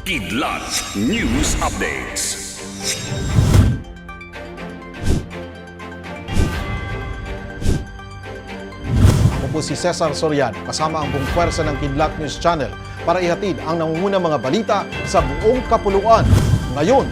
Kidlat News Updates. Ako po si Cesar Soriano kasama ang buong pwersa ng Kidlat News Channel para ihatid ang nangungunang mga balita sa buong kapuluan. Ngayon,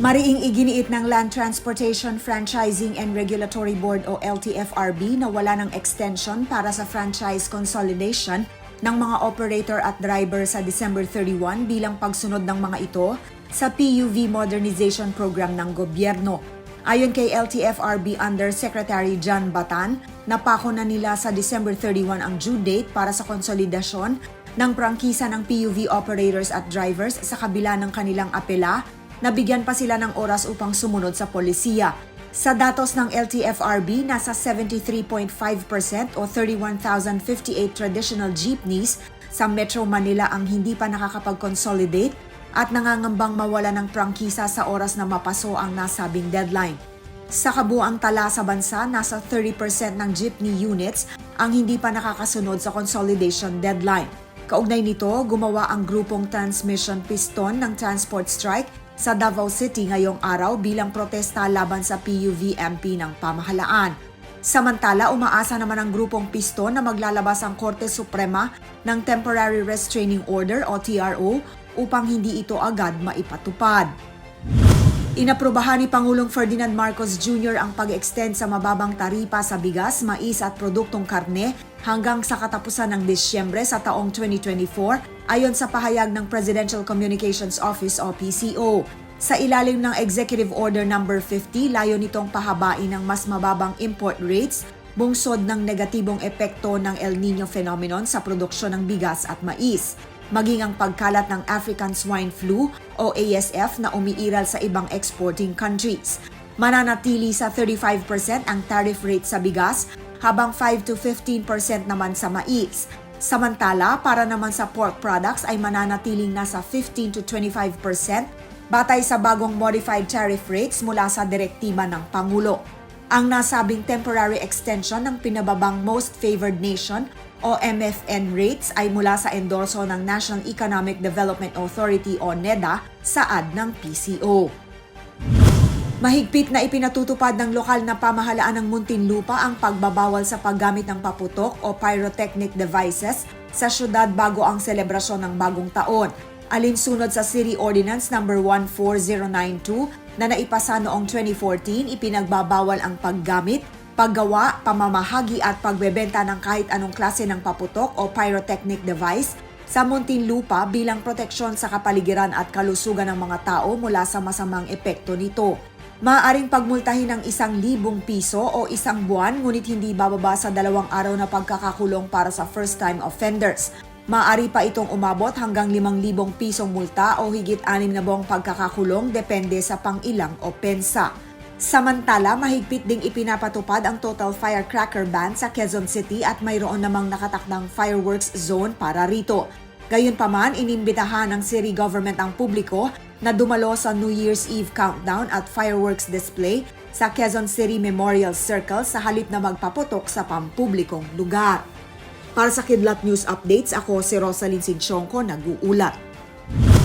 Mariing iginiit ng Land Transportation Franchising and Regulatory Board o LTFRB na wala ng extension para sa franchise consolidation ng mga operator at driver sa December 31 bilang pagsunod ng mga ito sa PUV Modernization Program ng gobyerno. Ayon kay LTFRB Undersecretary John Batan, napako na nila sa December 31 ang due date para sa konsolidasyon ng prangkisa ng PUV operators at drivers sa kabila ng kanilang apela nabigyan pa sila ng oras upang sumunod sa polisiya. Sa datos ng LTFRB, nasa 73.5% o 31,058 traditional jeepneys sa Metro Manila ang hindi pa nakakapag-consolidate at nangangambang mawala ng prangkisa sa oras na mapaso ang nasabing deadline. Sa kabuang tala sa bansa, nasa 30% ng jeepney units ang hindi pa nakakasunod sa consolidation deadline. Kaugnay nito, gumawa ang grupong Transmission Piston ng Transport Strike sa Davao City ngayong araw bilang protesta laban sa PUV-MP ng pamahalaan. Samantala, umaasa naman ang grupong Piston na maglalabas ang Korte Suprema ng Temporary Restraining Order o TRO upang hindi ito agad maipatupad. Inaprubahan ni Pangulong Ferdinand Marcos Jr. ang pag-extend sa mababang taripa sa bigas, mais at produktong karne hanggang sa katapusan ng Disyembre sa taong 2024 ayon sa pahayag ng Presidential Communications Office o PCO. Sa ilalim ng Executive Order No. 50, layo nitong pahabain ng mas mababang import rates bungsod ng negatibong epekto ng El Nino phenomenon sa produksyon ng bigas at mais maging ang pagkalat ng African Swine Flu o ASF na umiiral sa ibang exporting countries. Mananatili sa 35% ang tariff rate sa bigas habang 5 to 15% naman sa mais. Samantala, para naman sa pork products ay mananatiling nasa 15 to 25% batay sa bagong modified tariff rates mula sa direktiba ng Pangulo. Ang nasabing temporary extension ng pinababang Most Favored Nation o MFN rates ay mula sa endorso ng National Economic Development Authority o NEDA saad ng PCO. Mahigpit na ipinatutupad ng lokal na pamahalaan ng Muntinlupa ang pagbabawal sa paggamit ng paputok o pyrotechnic devices sa syudad bago ang selebrasyon ng bagong taon. Alinsunod sa City Ordinance No. 14092 na naipasa noong 2014, ipinagbabawal ang paggamit, paggawa, pamamahagi at pagbebenta ng kahit anong klase ng paputok o pyrotechnic device sa Muntinlupa bilang proteksyon sa kapaligiran at kalusugan ng mga tao mula sa masamang epekto nito. Maaaring pagmultahin ng isang libong piso o isang buwan ngunit hindi bababa sa dalawang araw na pagkakakulong para sa first-time offenders. Maaari pa itong umabot hanggang 5,000 pisong multa o higit 6 na buwang pagkakakulong depende sa pangilang opensa. Samantala, mahigpit ding ipinapatupad ang total firecracker ban sa Quezon City at mayroon namang nakatakdang fireworks zone para rito. Gayunpaman, inimbitahan ng city government ang publiko na dumalo sa New Year's Eve countdown at fireworks display sa Quezon City Memorial Circle sa halip na magpaputok sa pampublikong lugar. Para sa Kidlat News Updates, ako si Rosalyn Sinchonko, nag-uulat.